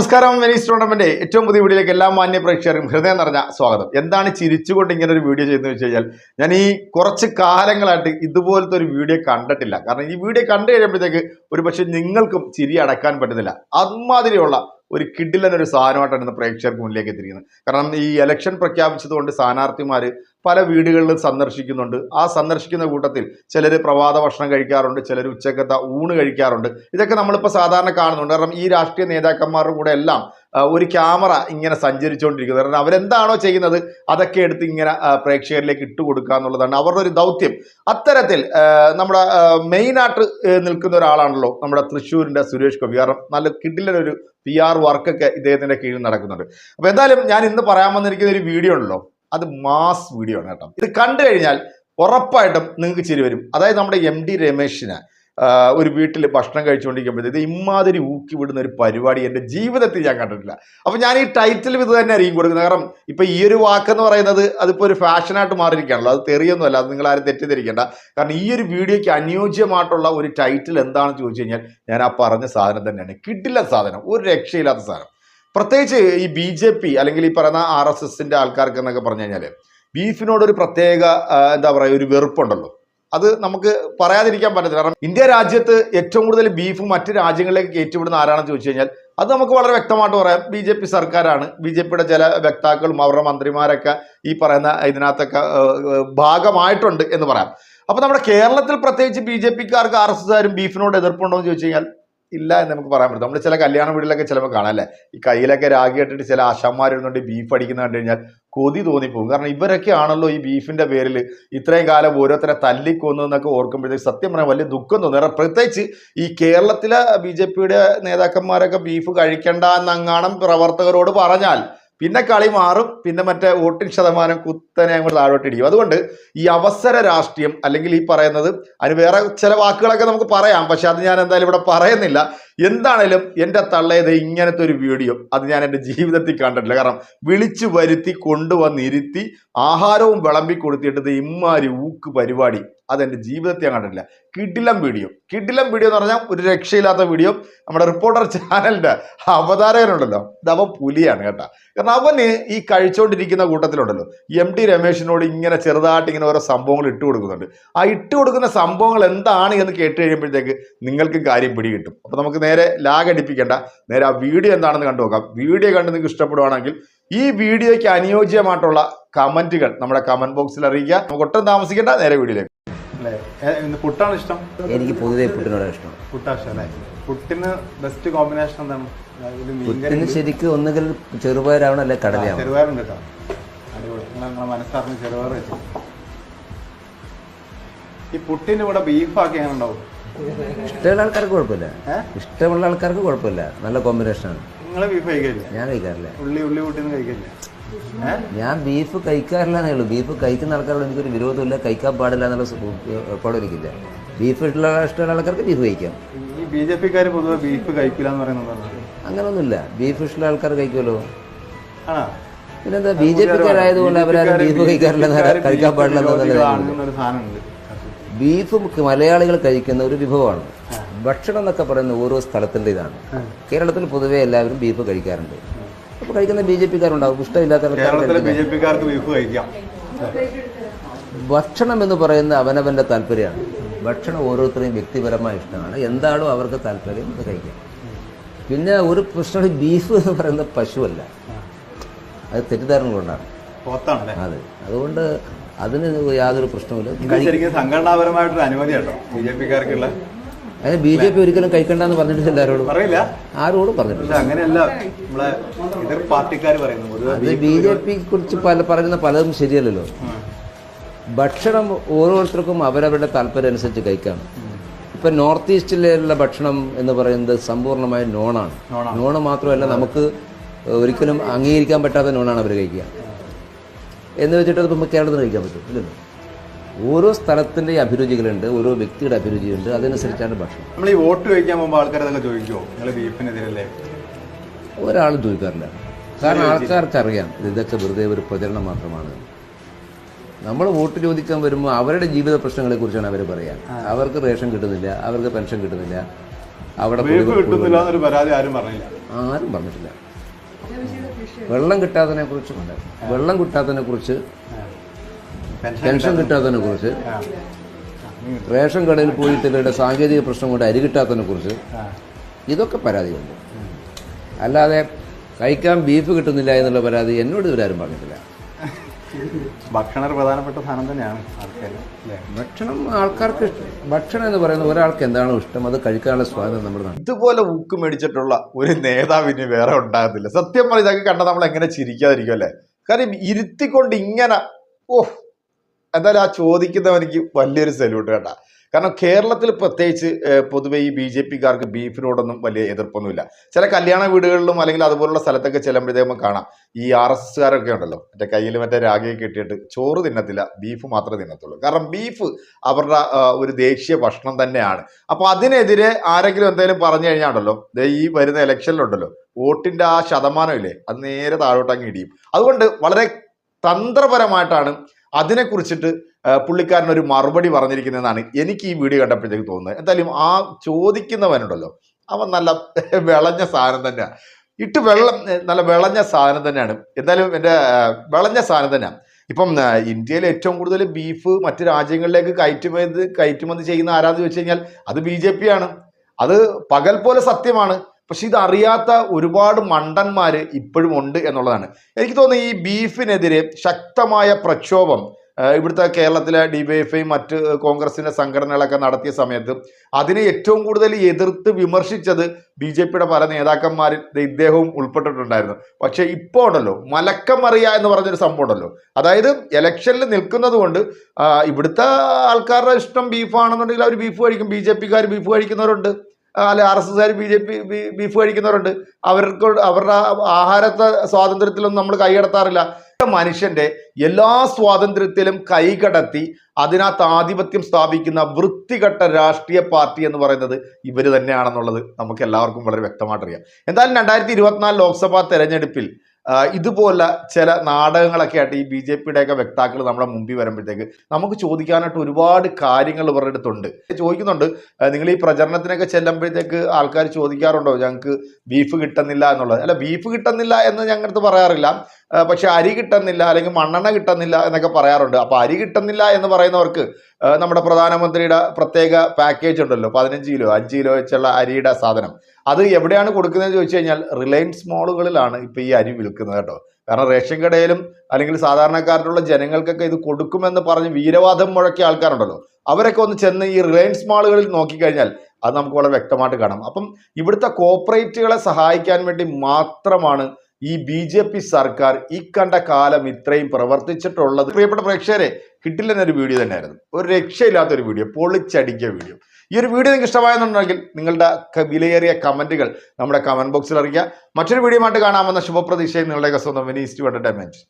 നമസ്കാരം. Venice tournament ഏറ്റവും പുതിയ വീഡിയോയിലേക്ക് എല്ലാ മാന്യ പ്രേക്ഷകരും ഹൃദയം നിറഞ്ഞ സ്വാഗതം. എന്താണ് ചിരിച്ചുകൊണ്ട് ഇങ്ങനെ ഒരു വീഡിയോ ചെയ്യുന്നത് വെച്ച് കഴിഞ്ഞാൽ ഞാൻ ഈ കുറച്ച് കാലങ്ങളായിട്ട് ഇതുപോലത്തെ ഒരു വീഡിയോ കണ്ടിട്ടില്ല. കാരണം ഈ വീഡിയോ കണ്ടു കഴിയുമ്പോഴത്തേക്ക് ഒരു നിങ്ങൾക്കും ചിരി അടക്കാൻ പറ്റുന്നില്ല. അതുമാതിരിയുള്ള ഒരു കിഡിലൻ ഒരു സാധനമായിട്ടാണ് ഇന്ന് പ്രേക്ഷകർക്ക് മുന്നിലേക്ക് എത്തിയിരിക്കുന്നത്. കാരണം ഈ ഇലക്ഷൻ പ്രഖ്യാപിച്ചതുകൊണ്ട് സ്ഥാനാർത്ഥിമാർ പല വീടുകളിലും സന്ദർശിക്കുന്നുണ്ട്. ആ സന്ദർശിക്കുന്ന കൂട്ടത്തിൽ ചിലർ പ്രഭാത ഭക്ഷണം കഴിക്കാറുണ്ട് ചിലർ ഉച്ചക്കത്തെ ഊണ് കഴിക്കാറുണ്ട്. ഇതൊക്കെ നമ്മളിപ്പോൾ സാധാരണ കാണുന്നുണ്ട്. കാരണം ഈ രാഷ്ട്രീയ നേതാക്കന്മാരുടെ കൂടെ എല്ലാം ഒരു ക്യാമറ ഇങ്ങനെ സഞ്ചരിച്ചുകൊണ്ടിരിക്കുന്നത് കാരണം അവരെന്താണോ ചെയ്യുന്നത് അതൊക്കെ എടുത്ത് ഇങ്ങനെ പ്രേക്ഷകരിലേക്ക് ഇട്ട് കൊടുക്കുക എന്നുള്ളതാണ് അവരുടെ ഒരു ദൗത്യം. അത്തരത്തിൽ നമ്മുടെ മെയിനായിട്ട് നിൽക്കുന്ന ഒരാളാണല്ലോ നമ്മുടെ തൃശ്ശൂരിന്റെ സുരേഷ് ഗോപി. കാരണം നല്ല കിഡിലൊരു പി ആർ വർക്കൊക്കെ ഇദ്ദേഹത്തിന്റെ കീഴിൽ നടക്കുന്നുണ്ട്. അപ്പോൾ എന്തായാലും ഞാൻ ഇന്ന് പറയാൻ വന്നിരിക്കുന്ന ഒരു വീഡിയോ ഉണ്ടല്ലോ. അത് മാസ് വീഡിയോ ആണ് കേട്ടോ. ഇത് കണ്ടു കഴിഞ്ഞാൽ ഉറപ്പായിട്ടും നിങ്ങൾക്ക് ചിരി വരും. അതായത് നമ്മുടെ എം ഡി രമേശിന് ഒരു വീട്ടിൽ ഭക്ഷണം കഴിച്ചുകൊണ്ടിരിക്കുമ്പോഴത്തേക്ക് ഇമാതിരി ഊക്കി വിടുന്ന ഒരു പരിപാടി എന്റെ ജീവിതത്തിൽ ഞാൻ കണ്ടിട്ടില്ല. അപ്പോൾ ഞാൻ ഈ ടൈറ്റിലും ഇത് തന്നെ ആയിരിക്കും കൊടുക്കുന്നത്. കാരണം ഇപ്പോൾ ഈ ഒരു വാക്കെന്ന് പറയുന്നത് അതിപ്പോൾ ഒരു ഫാഷനായിട്ട് മാറിയിരിക്കുകയാണല്ലോ. അത് തെറിയൊന്നുമല്ല. അത് നിങ്ങൾ ആരും തെറ്റിദ്ധരിക്കേണ്ട. കാരണം ഈ ഒരു വീഡിയോയ്ക്ക് അനുയോജ്യമായിട്ടുള്ള ഒരു ടൈറ്റിൽ എന്താണെന്ന് ചോദിച്ചു കഴിഞ്ഞാൽ ഞാൻ ആ പറഞ്ഞ സാധനം തന്നെയാണ്. കിട്ടില്ല സാധനം. ഒരു രക്ഷയില്ലാത്ത സാധനം. പ്രത്യേകിച്ച് ഈ ബി ജെ പി അല്ലെങ്കിൽ ഈ പറയുന്ന ആർ എസ് എസിന്റെ ആൾക്കാർക്ക് എന്നൊക്കെ പറഞ്ഞു കഴിഞ്ഞാൽ ബീഫിനോടൊരു പ്രത്യേക എന്താ പറയുക ഒരു വെറുപ്പുണ്ടല്ലോ. അത് നമുക്ക് പറയാതിരിക്കാൻ പറ്റത്തില്ല. കാരണം ഇന്ത്യ രാജ്യത്ത് ഏറ്റവും കൂടുതൽ ബീഫ് മറ്റ് രാജ്യങ്ങളിലേക്ക് കയറ്റിവിടുന്ന ആരാണെന്ന് ചോദിച്ചു കഴിഞ്ഞാൽ അത് നമുക്ക് വളരെ വ്യക്തമായിട്ട് പറയാം. ബി ജെ പി സർക്കാരാണ്. ബി ജെ പിയുടെ ചില വക്താക്കളും അവരുടെ മന്ത്രിമാരൊക്കെ ഈ പറയുന്ന ഇതിനകത്തൊക്കെ ഭാഗമായിട്ടുണ്ട് എന്ന് പറയാം. അപ്പോൾ നമ്മുടെ കേരളത്തിൽ പ്രത്യേകിച്ച് ബി ജെ പിക്കാർക്ക് ആർ എസ് എസ്സുകാരും ബീഫിനോട് എതിർപ്പുണ്ടോ എന്ന് ചോദിച്ചു കഴിഞ്ഞാൽ ഇല്ല എന്ന് നമുക്ക് പറയാൻ പറ്റും നമ്മൾ ചില കല്യാണ വീടുകളിലൊക്കെ ചിലപ്പോൾ കാണാം അല്ലേ? ഈ കയ്യിലൊക്കെ രാഗി ഇട്ടിട്ട് ചില ആശാന്മാരുന്നുണ്ട് ബീഫ് അടിക്കുന്ന കണ്ടു കഴിഞ്ഞാൽ കൊതി തോന്നിപ്പോകും. കാരണം ഇവരൊക്കെ ആണല്ലോ ഈ ബീഫിന്റെ പേരിൽ ഇത്രയും കാലം ഓരോരുത്തരെ തല്ലിക്കൊന്നു എന്നൊക്കെ ഓർക്കുമ്പോഴത്തേക്ക് സത്യം പറഞ്ഞാൽ വലിയ ദുഃഖം തോന്നും. കാരണം പ്രത്യേകിച്ച് ഈ കേരളത്തിലെ ബി ജെ പിയുടെ നേതാക്കന്മാരൊക്കെ ബീഫ് കഴിക്കണ്ട എന്നങ്ങാണം പ്രവർത്തകരോട് പറഞ്ഞാൽ പിന്നെ കളി മാറും പിന്നെ മറ്റേ വോട്ടിംഗ് ശതമാനം കുത്തനെ അങ്ങോട്ട് താഴോട്ടിടിക്കും അതുകൊണ്ട് ഈ അവസര രാഷ്ട്രീയം അല്ലെങ്കിൽ ഈ പറയുന്നത് അതിന് വേറെ ചില വാക്കുകളൊക്കെ നമുക്ക് പറയാം. പക്ഷെ അത് ഞാൻ എന്തായാലും ഇവിടെ പറയുന്നില്ല. എന്താണേലും എന്റെ തള്ളയത് ഇങ്ങനത്തെ ഒരു വീഡിയോ അത് ഞാൻ എന്റെ ജീവിതത്തിൽ കണ്ടിട്ടില്ല. കാരണം വിളിച്ചു വരുത്തി കൊണ്ടുവന്നിരുത്തി ആഹാരവും വിളമ്പി കൊടുത്തിട്ട് ഇമ്മാരി ഊക്ക് പരിപാടി. അതെന്റെ ജീവിതത്തിൽ ഞാൻ കണ്ടിട്ടില്ല. കിടിലം വീഡിയോ. കിടിലം വീഡിയോ എന്ന് പറഞ്ഞാൽ ഒരു രക്ഷയില്ലാത്ത വീഡിയോ. നമ്മുടെ റിപ്പോർട്ടർ ചാനലിന്റെ അവതാരകനുണ്ടല്ലോ. അവൻ പുലിയാണ് കേട്ടോ. കാരണം അവന് ഈ കഴിച്ചുകൊണ്ടിരിക്കുന്ന കൂട്ടത്തിലുണ്ടല്ലോ. എം ടി രമേശിനോട് ഇങ്ങനെ ചെറുതായിട്ട് ഇങ്ങനെ ഓരോ സംഭവങ്ങൾ ഇട്ട് കൊടുക്കുന്നുണ്ട്. ആ ഇട്ട് കൊടുക്കുന്ന സംഭവങ്ങൾ എന്താണ് എന്ന് കേട്ട് കഴിയുമ്പോഴത്തേക്ക് നിങ്ങൾക്ക് കാര്യം പിടികിട്ടും. അപ്പോൾ നമുക്ക് നേരെ ലാഗ് അടിപ്പിക്കേണ്ട നേരെ ആ വീഡിയോ എന്താണെന്ന് കണ്ടു നോക്കാം. വീഡിയോ കണ്ട് നിങ്ങൾക്ക് ഇഷ്ടപ്പെടുവാണെങ്കിൽ ഈ വീഡിയോയ്ക്ക് അനുയോജ്യമായിട്ടുള്ള കമന്റുകൾ നമ്മുടെ കമന്റ് ബോക്സിൽ അറിയിക്കുക. നമുക്ക് ഒട്ടും താമസിക്കേണ്ട. നേരെ വീഡിയോയിലേക്ക്. പുട്ടാണ് ഇഷ്ടം? എനിക്ക് പൊതുവെ പുട്ടിനോട് ഇഷ്ടം. പുട്ടാ ഇഷ്ടം പുട്ടിന് ബെസ്റ്റ് കോമ്പിനേഷൻ എന്താണ്? പുട്ടിന് ശരിക്കും ഒന്നുകിൽ ചെറുപയറാവണം അല്ലെ കടലയാവണം ചെറുപയറുണ്ട് കേട്ടോ. അടിപൊളി. നിങ്ങൾ നിങ്ങളെ മനസ്സറിഞ്ഞ് ചെറുപയർ വെച്ചു. ഈ പുട്ടിന്റെ കൂടെ ബീഫാക്കി എങ്ങനെ ഉണ്ടാവും ഇഷ്ടമുള്ള ആൾക്കാർക്ക് കുഴപ്പമില്ല. ഇഷ്ടമുള്ള ആൾക്കാർക്ക് കുഴപ്പമില്ല. നല്ല കോമ്പിനേഷനാണ് നിങ്ങൾ ബീഫ് കഴിക്കില്ല ഞാൻ കഴിക്കാറില്ല. ഉള്ളി ഉള്ളി കഴിക്കില്ല. ഞാൻ ബീഫ് കഴിക്കാറില്ല എന്നേ ഉള്ളൂ. ബീഫ് കഴിക്കുന്ന ആൾക്കാരോട് എനിക്കൊരു വിരോധമില്ല. കഴിക്കാൻ പാടില്ല എന്നുള്ള ഏർപ്പാട് ബീഫ് ഇഷ്ടമുള്ള ഇഷ്ടമുള്ള ആൾക്കാർക്ക് ബീഫ് കഴിക്കാം. ഈ ബി ജെ പിക്കാർ പൊതുവെ ബീഫ് കഴിക്കില്ല എന്ന് പറയുന്നത് അങ്ങനൊന്നുമില്ല. ബീഫ് ഇഷ്ടമുള്ള ആൾക്കാർ കഴിക്കുമല്ലോ. ആണോ? പിന്നെന്താ ബി ജെ പിക്കാരായതുകൊണ്ട് അവരാരും ബീഫ് കഴിക്കാറില്ല കഴിക്കാൻ പാടില്ല എന്നുള്ള നിലയിലില്ല. ഒരു സാധനമുണ്ട്. ബീഫ് മലയാളികൾ കഴിക്കുന്ന ഒരു വിഭവമാണ്. ഭക്ഷണം എന്നൊക്കെ പറയുന്ന ഓരോ സ്ഥലത്തിന്റെ ഇതാണ്. കേരളത്തിൽ പൊതുവെ എല്ലാവരും ബീഫ് കഴിക്കാറുണ്ട്. അപ്പോൾ കഴിക്കുന്ന ബി ജെ പിക്കാരുണ്ടാവും. ഇഷ്ടമില്ലാത്ത ഭക്ഷണം എന്ന് പറയുന്ന അവനവന്റെ താല്പര്യമാണ്. ഭക്ഷണം ഓരോരുത്തരെയും വ്യക്തിപരമായ ഇഷ്ടമാണ്. എന്താണോ അവർക്ക് താല്പര്യം അത് കഴിക്കാം. പിന്നെ ഒരു പ്രശ്നം ബീഫ് എന്ന് പറയുന്ന പശുവല്ല. അത് തെറ്റിദ്ധാരണ കൊണ്ടാണ് പോത്താണല്ലേ? അതെ. അതുകൊണ്ട് അതിന് യാതൊരു പ്രശ്നവുമില്ല. സംഘടനാപരമായിട്ടൊരു ബി ജെ പിക്കാർക്കുള്ള. അതിന് ബി ജെ പി ഒരിക്കലും കഴിക്കണ്ടെന്ന് പറഞ്ഞിട്ടില്ല ആരോടും. പറയില്ല. ആരോടും പറഞ്ഞിട്ടില്ല. അങ്ങനെയല്ല നമ്മളെ എതിർ പാർട്ടിക്കാർ പറയുന്നു. പൊതുവെ അത് ബി ജെ പി കുറിച്ച് പല പറയുന്ന പലതും ശരിയല്ലല്ലോ. ഭക്ഷണം ഓരോരുത്തർക്കും അവരവരുടെ താല്പര്യം അനുസരിച്ച് കഴിക്കാം. ഇപ്പം നോർത്ത് ഈസ്റ്റിലുള്ള ഭക്ഷണം എന്ന് പറയുന്നത് സമ്പൂർണമായ നോണാണ്. നോണാണ്. നോണ് മാത്രമല്ല നമുക്ക് ഒരിക്കലും അംഗീകരിക്കാൻ പറ്റാത്ത നോണാണ് അവർ കഴിക്കുക. എന്ന് വെച്ചിട്ട് അത് കേരളത്തിൽ കഴിക്കാൻ പറ്റും ഇല്ലല്ലോ? ഓരോ സ്ഥലത്തിന്റെ അഭിരുചികളുണ്ട് ഓരോ വ്യക്തിയുടെ അഭിരുചിയുണ്ട് അതനുസരിച്ചാണ് ഭക്ഷണം. നമ്മൾ ഈ വോട്ട് ചോദിക്കാൻ പോകുമ്പോൾ ആൾക്കാർ അതൊക്കെ ചോദിക്കുമോ നിങ്ങൾ ബീഫിനെതിരല്ലേ ഒരാളും ചോദിക്കാറില്ല. കാരണം ആൾക്കാർക്ക് അറിയാം ഇതൊക്കെ വെറുതെ ഒരു പ്രചരണം മാത്രമാണ്. നമ്മൾ വോട്ട് ചോദിക്കാൻ വരുമ്പോൾ അവരുടെ ജീവിത പ്രശ്നങ്ങളെ കുറിച്ചാണ് അവർ പറയാൻ അവർക്ക് റേഷൻ കിട്ടുന്നില്ല അവർക്ക് പെൻഷൻ കിട്ടുന്നില്ല അവിടെ ആരും പറഞ്ഞിട്ടില്ല. വെള്ളം കിട്ടാത്തതിനെ കുറിച്ചുമുണ്ട് വെള്ളം കിട്ടാത്തതിനെ കുറിച്ച് പെൻഷൻ കിട്ടാത്തതിനെ കുറിച്ച്. റേഷൻ കടയിൽ പോയിട്ടുള്ള സാങ്കേതിക പ്രശ്നം കൊണ്ട് അരി കിട്ടാത്തതിനെ കുറിച്ച് ഇതൊക്കെ പരാതിയുണ്ട് അല്ലാതെ കഴിക്കാൻ ബീഫ് കിട്ടുന്നില്ല എന്നുള്ള പരാതി എന്നോട് ഇവരാരും പറഞ്ഞിട്ടില്ല ഭക്ഷണം ഒരു പ്രധാനപ്പെട്ട സാധനം തന്നെയാണ് ആൾക്കാർ ഭക്ഷണം ആൾക്കാർക്ക് ഭക്ഷണം എന്ന് പറയുന്നത് ഒരാൾക്ക് എന്താണോ ഇഷ്ടം അത് കഴിക്കാനുള്ള സ്വാതന്ത്ര്യം നമ്മുടെ ഇതുപോലെ ഊക്ക് മേടിച്ചിട്ടുള്ള ഒരു നേതാവിന് വേറെ ഉണ്ടാകത്തില്ല. സത്യം പറഞ്ഞ ഇതൊക്കെ കണ്ട നമ്മൾ എങ്ങനെ ചിരിക്കാതിരിക്കും അല്ലേ? കാര്യം ഇരുത്തിക്കൊണ്ട് ഇങ്ങനെ ഓ എന്തായാലും ആ ചോദിക്കുന്നവനിക്ക് വലിയൊരു സല്യൂട്ട് കേട്ടാ. കാരണം കേരളത്തിൽ പ്രത്യേകിച്ച് പൊതുവെ ഈ ബി ജെ പിക്കാർക്ക് ബീഫിനോടൊന്നും വലിയ എതിർപ്പൊന്നുമില്ല. ചില കല്യാണ വീടുകളിലും അല്ലെങ്കിൽ അതുപോലുള്ള സ്ഥലത്തൊക്കെ ചെല്ലുമ്പോഴത്തേക്കും കാണാം. ഈ ആർ എസ് എസ്കാരൊക്കെ ഉണ്ടല്ലോ. മറ്റേ കയ്യിൽ മറ്റേ രാഗയൊക്കെ ഇട്ടിട്ട് ചോറ് തിന്നത്തില്ല ബീഫ് മാത്രമേ തിന്നത്തുള്ളൂ. കാരണം ബീഫ് അവരുടെ ഒരു ദേശീയ ഭക്ഷണം തന്നെയാണ്. അപ്പോൾ അതിനെതിരെ ആരെങ്കിലും എന്തെങ്കിലും പറഞ്ഞു കഴിഞ്ഞാൽ ഉണ്ടല്ലോ ഈ വരുന്ന ഇലക്ഷനിലുണ്ടല്ലോ വോട്ടിന്റെ ആ ശതമാനം ഇല്ലേ അത് നേരെ താഴോട്ടങ്ങ് ഇടിയും. അതുകൊണ്ട് വളരെ തന്ത്രപരമായിട്ടാണ് അതിനെക്കുറിച്ചിട്ട് പുള്ളിക്കാരൻ ഒരു മറുപടി പറഞ്ഞിരിക്കുന്നതെന്നാണ് എനിക്ക് ഈ വീഡിയോ കണ്ടപ്പോഴത്തേക്ക് തോന്നുന്നത്. എന്തായാലും ആ ചോദിക്കുന്നവനുണ്ടല്ലോ. അവൻ നല്ല വിളഞ്ഞ സാധനം തന്നെയാണ് ഇട്ട് വെള്ളം നല്ല വിളഞ്ഞ സാധനം തന്നെയാണ്. എന്തായാലും എന്റെ വിളഞ്ഞ സാധനം തന്നെയാണ് ഇപ്പം ഇന്ത്യയിൽ ഏറ്റവും കൂടുതൽ ബീഫ് മറ്റു രാജ്യങ്ങളിലേക്ക് കയറ്റുമതി കയറ്റുമതി ചെയ്യുന്ന ആരാന്ന് ചോദിച്ചു കഴിഞ്ഞാൽ അത് ബി ജെ പി ആണ് അത് പകൽ പോലെ സത്യമാണ്. പക്ഷെ ഇത് അറിയാത്ത ഒരുപാട് മണ്ടന്മാർ ഇപ്പോഴും ഉണ്ട് എന്നുള്ളതാണ്. എനിക്ക് തോന്നുന്നു ഈ ബീഫിനെതിരെ ശക്തമായ പ്രക്ഷോഭം ഇവിടുത്തെ കേരളത്തിലെ ഡി വൈ എഫ് ഐ മറ്റ് കോൺഗ്രസിന്റെ സംഘടനകളൊക്കെ നടത്തിയ സമയത്ത് അതിനെ ഏറ്റവും കൂടുതൽ എതിർത്ത് വിമർശിച്ചത് ബി ജെ പിയുടെ പല നേതാക്കന്മാരിൽ ഇദ്ദേഹവും ഉൾപ്പെട്ടിട്ടുണ്ടായിരുന്നു. പക്ഷേ ഇപ്പോൾ ഉണ്ടല്ലോ മലക്കമറിയ എന്ന് പറഞ്ഞൊരു സംഭവം ഉണ്ടല്ലോ. അതായത് ഇലക്ഷനിൽ നിൽക്കുന്നത് കൊണ്ട് ഇവിടുത്തെ ആൾക്കാരുടെ ഇഷ്ടം ബീഫാണെന്നുണ്ടെങ്കിൽ അവർ ബീഫ് കഴിക്കും ബി ജെ പിക്കാർ ബീഫ് കഴിക്കുന്നവരുണ്ട്. അല്ലെ ആർ എസ് എസ്കാർ ബി ജെ പി ബീഫ് കഴിക്കുന്നവരുണ്ട്. അവർക്ക് അവരുടെ ആഹാരത്തെ സ്വാതന്ത്ര്യത്തിലൊന്നും നമ്മൾ കൈകടത്താറില്ല മനുഷ്യന്റെ എല്ലാ സ്വാതന്ത്ര്യത്തിലും കൈകടത്തി അതിനകത്ത് ആധിപത്യം സ്ഥാപിക്കുന്ന വൃത്തികെട്ട രാഷ്ട്രീയ പാർട്ടി എന്ന് പറയുന്നത് ഇവർ തന്നെയാണെന്നുള്ളത് നമുക്ക് എല്ലാവർക്കും വളരെ വ്യക്തമായിട്ടറിയാം. എന്തായാലും രണ്ടായിരത്തി ഇരുപത്തിനാല് ലോക്സഭാ തെരഞ്ഞെടുപ്പിൽ ഇതുപോലെ ചില നാടകങ്ങളൊക്കെ ആയിട്ട് ഈ ബി ജെ പിയുടെയൊക്കെ വ്യക്താക്കൾ നമ്മുടെ മുമ്പിൽ വരുമ്പോഴത്തേക്ക് നമുക്ക് ചോദിക്കാനായിട്ട് ഒരുപാട് കാര്യങ്ങൾ ഇവരുടെ അടുത്തുണ്ട്. ചോദിക്കുന്നുണ്ട് നിങ്ങൾ ഈ പ്രചരണത്തിനൊക്കെ ചെല്ലുമ്പോഴത്തേക്ക് ആൾക്കാർ ചോദിക്കാറുണ്ടോ? ഞങ്ങൾക്ക് ബീഫ് കിട്ടുന്നില്ല എന്നുള്ളത്. അല്ല ബീഫ് കിട്ടുന്നില്ല എന്ന് ഞങ്ങളടുത്ത് പറയാറില്ല. ആ, പക്ഷെ അരി കിട്ടുന്നില്ല അല്ലെങ്കിൽ മണ്ണെണ്ണ കിട്ടുന്നില്ല എന്നൊക്കെ പറയാറുണ്ട്. അപ്പോൾ അരി കിട്ടുന്നില്ല എന്ന് പറയുന്നവർക്ക് നമ്മുടെ പ്രധാനമന്ത്രിയുടെ പ്രത്യേക പാക്കേജ് ഉണ്ടല്ലോ പതിനഞ്ച് കിലോ അഞ്ച് കിലോ വെച്ചുള്ള അരിയുടെ സാധനം. അത് എവിടെയാണ് കൊടുക്കുന്നതെന്ന് ചോദിച്ചു കഴിഞ്ഞാൽ റിലയൻസ് മോളുകളിലാണ് ഇപ്പോൾ ഈ അരി വിൽക്കുന്നത് കേട്ടോ. കാരണം റേഷൻ കടയിലും അല്ലെങ്കിൽ സാധാരണക്കാരിലുള്ള ജനങ്ങൾക്കൊക്കെ ഇത് കൊടുക്കുമെന്ന് പറഞ്ഞ് വീരവാദം മുഴക്കിയ ആൾക്കാരുണ്ടല്ലോ. അവരൊക്കെ ഒന്ന് ചെന്ന് ഈ റിലയൻസ് മാളുകളിൽ നോക്കിക്കഴിഞ്ഞാൽ അത് നമുക്ക് വളരെ വ്യക്തമായിട്ട് കാണാം. അപ്പം ഇവിടുത്തെ കോപ്പറേറ്റുകളെ സഹായിക്കാൻ വേണ്ടി മാത്രമാണ് ഈ ബി ജെ പി സർക്കാർ ഈ കണ്ട കാലം ഇത്രയും പ്രവർത്തിച്ചിട്ടുള്ളത്. പ്രിയപ്പെട്ട പ്രേക്ഷകരെ കിട്ടില്ലെന്നൊരു വീഡിയോ തന്നെയായിരുന്നു. ഒരു രക്ഷയില്ലാത്തൊരു വീഡിയോ പൊളിച്ചടിക്കിയ വീഡിയോ. ഈ ഒരു വീഡിയോ നിങ്ങൾക്ക് ഇഷ്ടമായെന്നുണ്ടെങ്കിൽ നിങ്ങളുടെ വിലയേറിയ കമന്റുകൾ നമ്മുടെ കമന്റ് ബോക്സിൽ അറിയിക്കുക. മറ്റൊരു വീഡിയോ ആയിട്ട് കാണാമെന്ന ശുഭപ്രതീക്ഷയിൽ നിങ്ങളുടെയൊക്കെ സ്വന്തം വിനീസ്റ്റ് എന്റർടൈൻമെന്റ്.